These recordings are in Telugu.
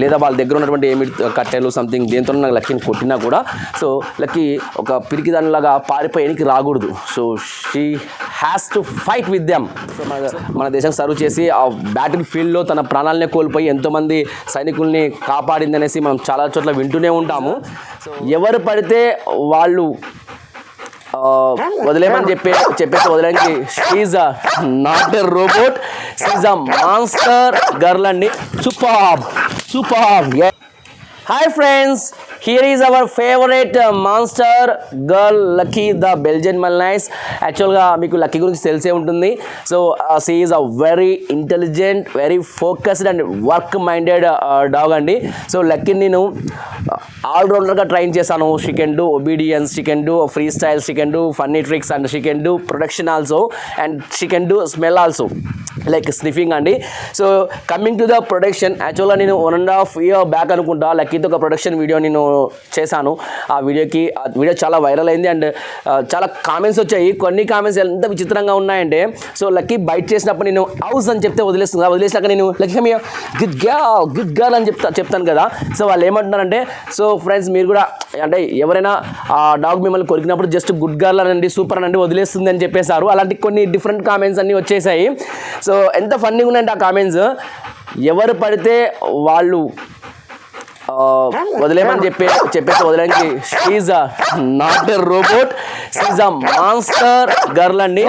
లేదా వాళ్ళ దగ్గర ఉన్నటువంటి ఏమి కట్టెలు సంథింగ్ దేంతో నాకు లక్కీని కొట్టినా కూడా సో లక్కీ ఒక పిరికి దానిలాగా పారిపోయేనికి రాకూడదు. So she has to fight with them మన దేశం సర్వ్ చేసి ఆ బ్యాటిల్ ఫీల్డ్లో తన ప్రాణాలనే కోల్పోయి ఎంతోమంది సైనికుల్ని కాపాడింది అనేసి మనం చాలా చోట్ల వింటూనే ఉంటాము. ఎవరు పడితే వాళ్ళు వదిలేమని చెప్పే చెప్పేసి వదిలేండి. She's not a robot she's a monster girl అండి super super hi friends here is our favourite monster girl Lucky the Belgian malinois యాక్చువల్గా మీకు లక్కీ గురించి తెలిసే ఉంటుంది. So she is a very intelligent very focused and work minded dog అండి. సో లక్కీ నేను ఆల్రౌండర్గా ట్రైన్ చేశాను. She can do obedience she can do free style she can do funny tricks and she can do production also and she can do smell also like sniffing అండి so coming to the production యాక్చువల్గా నేను one and half year back అనుకుంటా. లక్కీతో ఒక ప్రొడక్షన్ వీడియో నేను చేశాను. ఆ వీడియోకి ఆ వీడియో చాలా వైరల్ అయింది అండ్ చాలా కామెంట్స్ వచ్చాయి. కొన్ని కామెంట్స్ ఎంత విచిత్రంగా ఉన్నాయంటే సో లక్కీ బైట్ చేసినప్పుడు నేను హౌస్ అని చెప్తే వదిలేస్తుంది. వదిలేసాక నేను Lucky good girl good girl అని చెప్తా చెప్తాను కదా. సో వాళ్ళు ఏమంటున్నారంటే సో ఫ్రెండ్స్ మీరు కూడా అంటే ఎవరైనా ఆ డాగ్ మిమ్మల్ని కొరికినప్పుడు జస్ట్ గుడ్ గర్ల్ అనండి సూపర్ అనండి వదిలేస్తుంది అని చెప్పేశారు. అలాంటి కొన్ని డిఫరెంట్ కామెంట్స్ అన్నీ వచ్చేసాయి సో ఎంత ఫన్నీగా ఉన్నాయంటే ఆ కామెంట్స్ ఎవరు పడితే వాళ్ళు వదిలేమని చెప్పే చెప్పేసి వదిలేండి she's not a robot she's a monster girl అండి.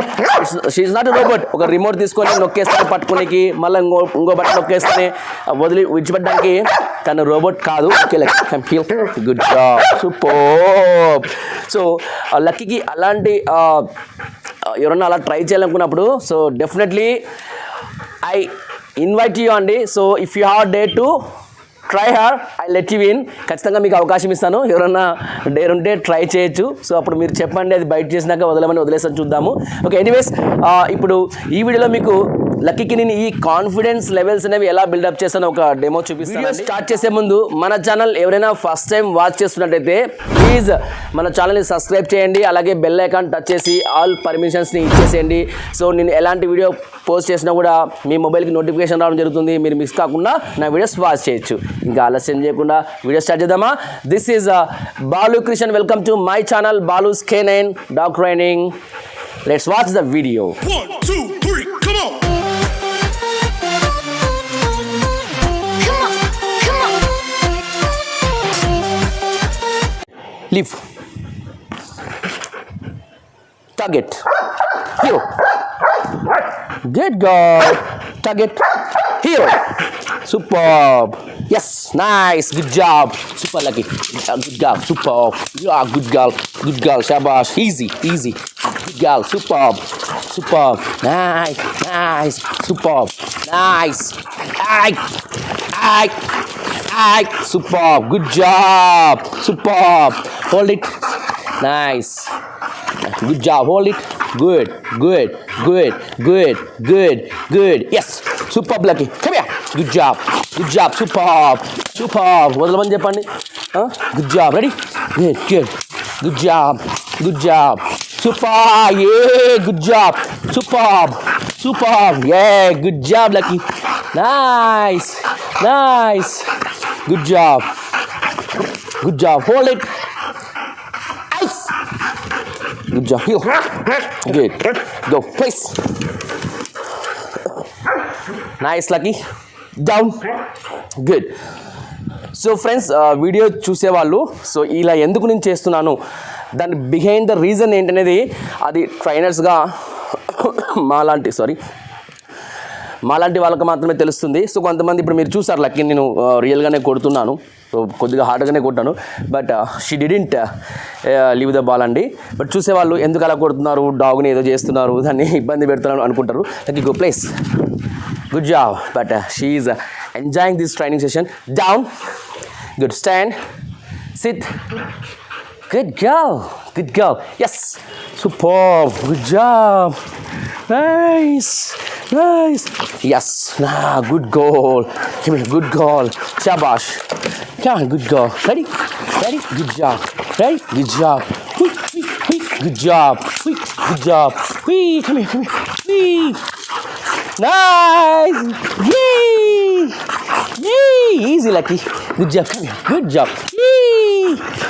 షీజ్ నాట్ ఎ రోబోట్ ఒక రిమోట్ తీసుకొని నొక్కేస్తానే పట్టుకునేకి మళ్ళీ ఇంకో ఇంకో బట్ట నొక్కేస్తానే. వదిలి విడిచిపెట్టడానికి తను రోబోట్ కాదు. Okay Lucky good job super so లక్కీకి అలాంటి ఎవరన్నా అలా ట్రై చేయాలనుకున్నప్పుడు so definitely I invite you అండి. So if you have dare to try her I let you win ఖచ్చితంగా మీకు అవకాశం ఇస్తాను. ఎవరన్నా డేర్ ఉంటే ట్రై చేయొచ్చు. సో అప్పుడు మీరు చెప్పండి అది బయట చేసినాక వదలమని వదిలేసాను చూద్దాము. ఓకే ఎనీవేస్ ఇప్పుడు ఈ వీడియోలో మీకు లక్కీకి నేను ఈ కాన్ఫిడెన్స్ లెవెల్స్ అనేవి ఎలా బిల్డప్ చేస్తానో ఒక డెమో చూపిస్తాను స్టార్ట్ చేసే ముందు మన ఛానల్ ఎవరైనా ఫస్ట్ టైం వాచ్ చేస్తున్నట్టయితే ప్లీజ్ మన ఛానల్ని సబ్స్క్రైబ్ చేయండి అలాగే బెల్ ఐకాన్ టచ్ చేసి ఆల్ పర్మిషన్స్ని ఇచ్చేసేయండి. సో నేను ఎలాంటి వీడియో పోస్ట్ చేసినా కూడా మీ మొబైల్కి నోటిఫికేషన్ రావడం జరుగుతుంది. మీరు మిస్ కాకుండా నా వీడియోస్ వాచ్ చేయొచ్చు. ఇంకా ఆలస్యం చేయకుండా వీడియో స్టార్ట్ చేద్దామా? This is Balu Krishnan welcome to my channel Balu K nine dog training let's watch the video Leave. Target. Here. Good girl. Target. Here. Superb. Yes, nice. Good job. Super lucky. Good girl. Superb. Are good girl. Good girl. Shabash. Easy, easy. Good girl. Superb. Superb. Nice, Nice. Superb. Nice. Ay. Ay. Ay. Superb. Good job. Superb. Hold it. Nice. Good job. Hold it. Good. Good. Good. Good. Good. Good. Yes. Superb, Lucky. Come here. Good job. Good job. Superb. Superb. What the one Huh? Good job. Ready? Good. Good. Good job. Good job. Super. Yeah. Good job. Superb. Super Yeah! Good job Lucky! Nice nice good job Good job Hold it! Ice. Good job. Heel. Good. Go. Place. Nice, Lucky. Down. Good. So friends video చూసేవాళ్ళు సో ఇలా ఎందుకు నేను చేస్తున్నాను దాని బిహైండ్ ద రీజన్ ఏంటనేది అది ట్రైనర్స్గా మాలాంటి సారీ మాలాంటి వాళ్ళకి మాత్రమే తెలుస్తుంది. సో కొంతమంది ఇప్పుడు మీరు చూసారు లక్కీ నేను రియల్గానే కొడుతున్నాను. సో కొద్దిగా హార్డ్గానే కొట్టాను. But she didn't leave the ball అండి. బట్ చూసేవాళ్ళు ఎందుకు అలా కొడుతున్నారు? డాగ్ని ఏదో చేస్తున్నారు దాన్ని ఇబ్బంది పెడుతున్నారు అనుకుంటారు. Lucky go place good job but she's enjoying this training session down good stand sit Good girl. Good girl. Yes. Superb. Good job. Nice. Nice. Yes. Ah, good goal. Come here. Good goal. Shabash. Come on. Good goal. Ready? Ready? Good job. Ready? Good job. Whee, whee. Good job. Good job. Whee. Come here. Come here. Whee. Nice. Yay. Yay! Easy, Lucky. Good job. Come here. Good job. Yay!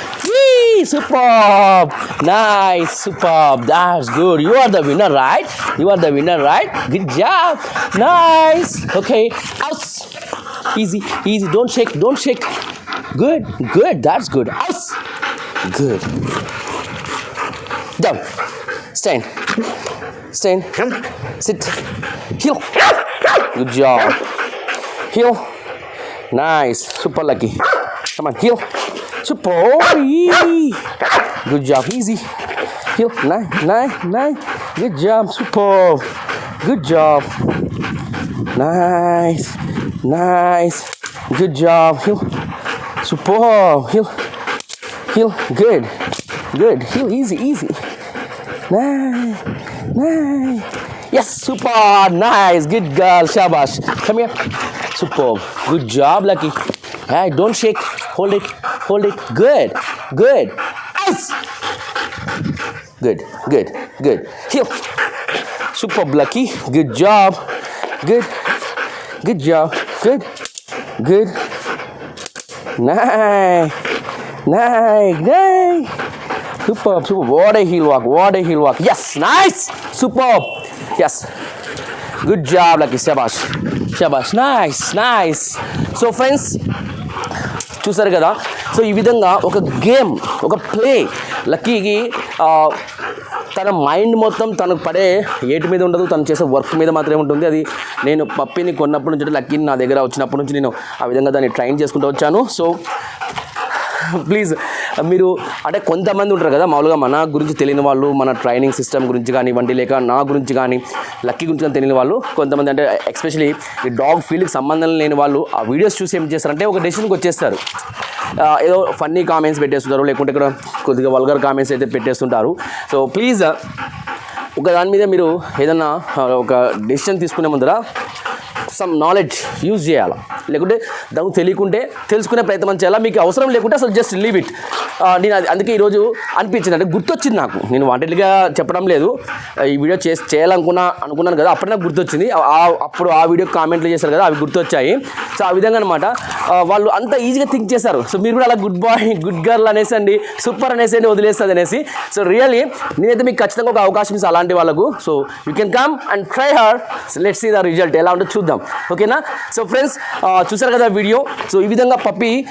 Superb. Nice. Superb. That's good. You are the winner, right? You are the winner, right? Good job. Nice. Okay. Out. Easy. Easy. Don't shake. Don't shake. Good. Good. That's good. Out. Good. Down. Stand. Stand. Sit. Heel. Good job. Heel. Nice. Super lucky. Come on. Heel. Super. Yee. Good job. Easy. Heel. Nice. Nice. Nice. Good job. Super. Good job. Nice. Nice. Good job. Heel. Super. Heel. Heel. Good. Good. Heel. Easy. Easy. Nice. Nice. Yes, super. Nice. Good girl. Shabash. Come here. Superb. Good job, Lucky. Hey, don't shake. Hold it. Hold it. Good. Good. Ice. Good. Good. Good. Heel. Superb, Lucky. Good job. Good. Good job. Good. Good. Nice. Nice. Nice. Superb, superb. What a heel walk. What a heel walk. Yes, nice. Superb. Yes. Good job, Lucky. Shabash. Shabash. Nice. Nice. So, friends, చూసారు కదా సో ఈ విధంగా ఒక గేమ్ ఒక ప్లే లక్కీకి తన మైండ్ మొత్తం తనకు పడే ఏటి మీద ఉండదు తను చేసే వర్క్ మీద మాత్రమే ఉంటుంది. అది నేను పప్పిని కొన్నప్పటి నుంచి లక్కీని నా దగ్గర వచ్చినప్పటి నుంచి నేను ఆ విధంగా దాన్ని ట్రైన్ చేసుకుంటూ వచ్చాను. సో ప్లీజ్ మీరు అంటే కొంతమంది ఉంటారు కదా మామూలుగా మన గురించి తెలియని వాళ్ళు మన ట్రైనింగ్ సిస్టమ్ గురించి కానివ్వండి లేక నా గురించి కానీ లక్కీ గురించి కానీ తెలియని వాళ్ళు కొంతమంది అంటే ఎస్పెషలీ ఈ డాగ్ ఫీల్డ్కి సంబంధం లేని వాళ్ళు ఆ వీడియోస్ చూసి ఏం చేస్తారంటే ఒక డెసిషన్కి వచ్చేస్తారు. ఏదో ఫన్నీ కామెంట్స్ పెట్టేస్తుంటారు లేకుంటే ఇక్కడ కొద్దిగా వల్గర్ కామెంట్స్ అయితే పెట్టేస్తుంటారు. సో ప్లీజ్ ఒక దాని మీద మీరు ఏదన్నా ఒక డెసిషన్ తీసుకునే ముందర సమ్ నాలెడ్జ్ యూజ్ చేయాలి? లేకుంటే దానికి తెలియకుంటే తెలుసుకునే ప్రయత్నం చేయాలా? మీకు అవసరం లేకుంటే అసలు జస్ట్ లీవ్ ఇట్ నేను అది అందుకే ఈరోజు అనిపించింది. అంటే గుర్తొచ్చింది నాకు. నేను వాంటెడ్గా చెప్పడం లేదు. ఈ వీడియో చేసి చేయాలనుకున్నా అనుకున్నాను కదా అప్పుడే నాకు గుర్తొచ్చింది. ఆ- అప్పుడు ఆ వీడియో కామెంట్లు చేశారు కదా అవి గుర్తొచ్చాయి. సో ఆ విధంగా అనమాట వాళ్ళు అంత ఈజీగా థింక్ చేశారు. సో మీరు కూడా అలా గుడ్ బాయ్ గుడ్ గర్ల్ అనేసండి సూపర్ అనేసండి వదిలేస్తుంది అనేసి. సో రియల్లీ నేనైతే మీకు ఖచ్చితంగా ఒక అవకాశం ఇస్తాను అలాంటి వాళ్ళకు. So you can come and try her. Let's see the result. ఎలా ఉంటుందో చూద్దాం. ఓకేనా? సో ఫ్రెండ్స్ చూసారు కదా వీడియో. సో ఈ విధంగా పప్పి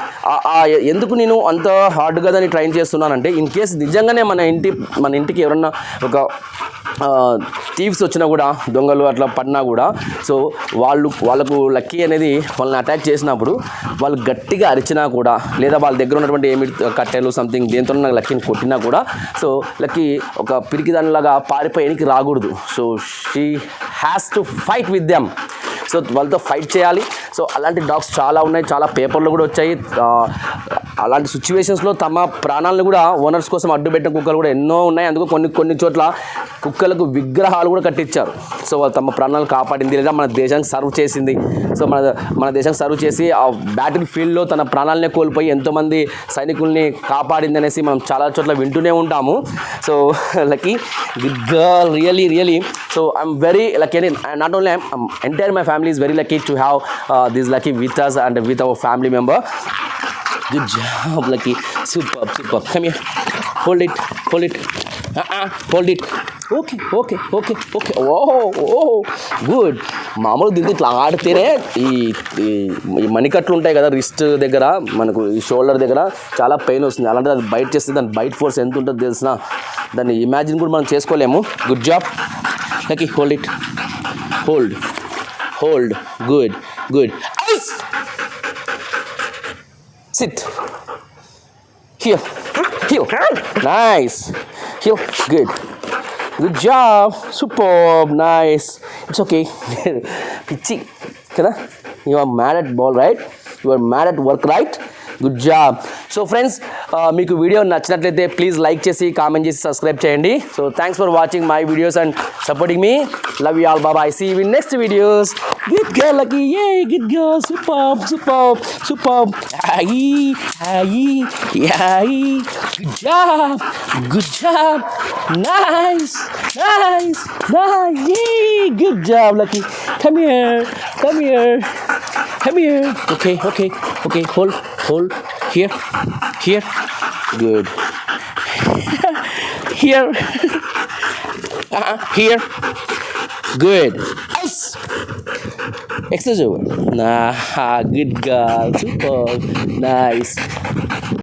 ఎందుకు నేను అంత హార్డ్ కదా దాన్ని ట్రైన్ చేస్తున్నానంటే ఇన్ కేసు నిజంగానే మన ఇంటి మన ఇంటికి ఎవరన్నా ఒక థీవ్స్ వచ్చినా కూడా దొంగలు అట్లా పడినా కూడా సో వాళ్ళు వాళ్ళకు లక్కీ అనేది వాళ్ళని అటాక్ చేసినప్పుడు వాళ్ళు గట్టిగా అరిచినా కూడా లేదా వాళ్ళ దగ్గర ఉన్నటువంటి ఏమి కట్టెలు సంథింగ్ దేంతో నాకు లక్కీని కొట్టినా కూడా సో లక్కీ ఒక పిరికిదానిలాగా పారిపోయేనికి రాకూడదు. So she has to fight with them so వాళ్ళతో ఫైట్ చేయాలి. సో అలాంటి డాగ్స్ చాలా ఉన్నాయి. చాలా పేపర్లు కూడా వచ్చాయి. అలాంటి సిచ్యువేషన్స్లో తమ ప్రాణాలను కూడా ఓనర్స్ కోసం అడ్డు పెట్టిన కుక్కలు కూడా ఎన్నో ఉన్నాయి. అందుకు కొన్ని కొన్ని చోట్ల కుక్కలకు విగ్రహాలు కూడా కట్టించారు. సో వాళ్ళు తమ ప్రాణాలను కాపాడింది లేదా మన దేశానికి సర్వ్ చేసింది. సో మన మన దేశానికి సర్వ్ చేసి ఆ బ్యాటిల్ ఫీల్డ్లో తన ప్రాణాలనే కోల్పోయి ఎంతోమంది సైనికుల్ని కాపాడింది అనేసి మనం చాలా చోట్ల వింటూనే ఉంటాము. So Lucky with girl really really so I'm very lucky అని not only I'm entire my family is very lucky to have this Lucky with us and with our family member Good job, Lucky. Superb, superb. Come here. Hold it, hold it. Uh-uh, hold it. Okay okay okay okay ఓహో ఓహో గుడ్ మామూలు దీన్ని ఇట్లా ఆడితేనే ఈ ఈ- మణికట్లు ఉంటాయి కదా రిస్ట్ దగ్గర మనకు ఈ షోల్డర్ దగ్గర చాలా పెయిన్ వస్తుంది అలాంటిది అది బయట చేస్తే దాని బయట ఫోర్స్ ఎంత ఉంటుందో తెలిసిన దాన్ని ఇమాజిన్ కూడా మనం చేసుకోలేము good job lucky hold it hold Hold. Good. Good. Sit. Heel. Heel. Nice. Heel. Good. Good job. Superb. Nice. It's okay. You are mad at ball, right? You are mad at work, right? Good job so friends మీకు వీడియో నచ్చినట్లయితే ప్లీజ్ లైక్ చేసి కామెంట్ చేసి సబ్స్క్రైబ్ చేయండి. So thanks for watching my videos and supporting me love you all Baba I see you in next videos good girl lucky a good girl super super super అయ్యి అయ్యి అయ్యి good job good job nice nice nice good job lucky come here come here Come here. Okay, okay, okay. Hold, hold. Here, here. Good. here. uh-huh. Here. Good. Yes. Exercise. Nah, good girl. Super. Nice.